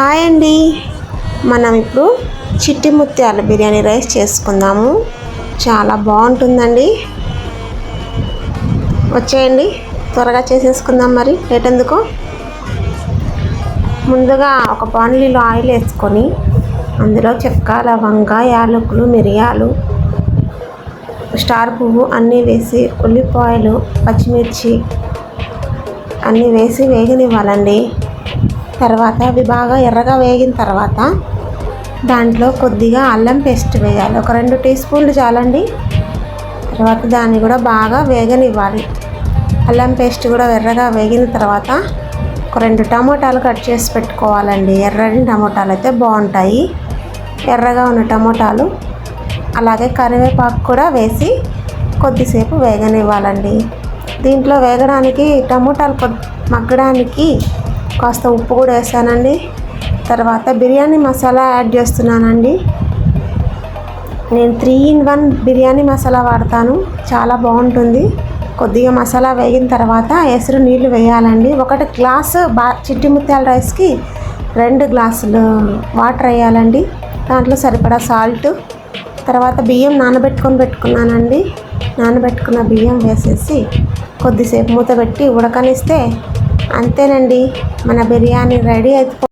Hi అండి. మనం ఇప్పుడు చిట్టి ముత్యాల బిర్యానీ రైస్ చేసుకుందాము. చాలా బాగుంటుందండి. వచ్చేయండి. త్వరగా చేసేసుకుందాం మరి. లేట్ ఎందుకు? ముందుగా ఒక బాణలీలో ఆయిల్ వేసుకొని అందులో చెక్క లవంగ యాలకులు మిరియాలు స్టార్ పువ్వు అన్నీ వేసి ఉల్లిపాయలు పచ్చిమిర్చి అన్నీ వేసి వేగనివ్వాలండి. తర్వాత అవి బాగా ఎర్రగా వేగిన తర్వాత దాంట్లో కొద్దిగా అల్లం పేస్ట్ వేయాలి. ఒక రెండు టీ స్పూన్లు చాలండి. తర్వాత దాన్ని కూడా బాగా వేగనివ్వాలి. అల్లం పేస్ట్ కూడా ఎర్రగా వేగిన తర్వాత ఒక రెండు టమోటాలు కట్ చేసి పెట్టుకోవాలండి. ఎర్రని టమోటాలు అయితే బాగుంటాయి. ఎర్రగా ఉన్న టమోటాలు అలాగే కరివేపాకు కూడా వేసి కొద్దిసేపు వేగనివ్వాలండి. దీంట్లో వేగడానికి టమోటాలు మగ్గడానికి కాస్త ఉప్పు కూడా వేసానండి. తర్వాత బిర్యానీ మసాలా యాడ్ చేస్తున్నానండి. నేను three in one biryani masala వాడతాను. చాలా బాగుంటుంది. కొద్దిగా మసాలా వేగిన తర్వాత ఎసురు నీళ్ళు వేయాలండి. ఒకటి గ్లాసు బా చిట్టి ముత్యాల రైస్కి రెండు గ్లాసులు వాటర్ వేయాలండి. దాంట్లో సరిపడా సాల్ట్. తర్వాత బియ్యం నానబెట్టుకొని పెట్టుకున్నానండి. నానబెట్టుకున్న బియ్యం వేసేసి కొద్దిసేపు మూత పెట్టి ఉడకనిస్తే అంతేనండి మన బిర్యానీ రెడీ అయిపో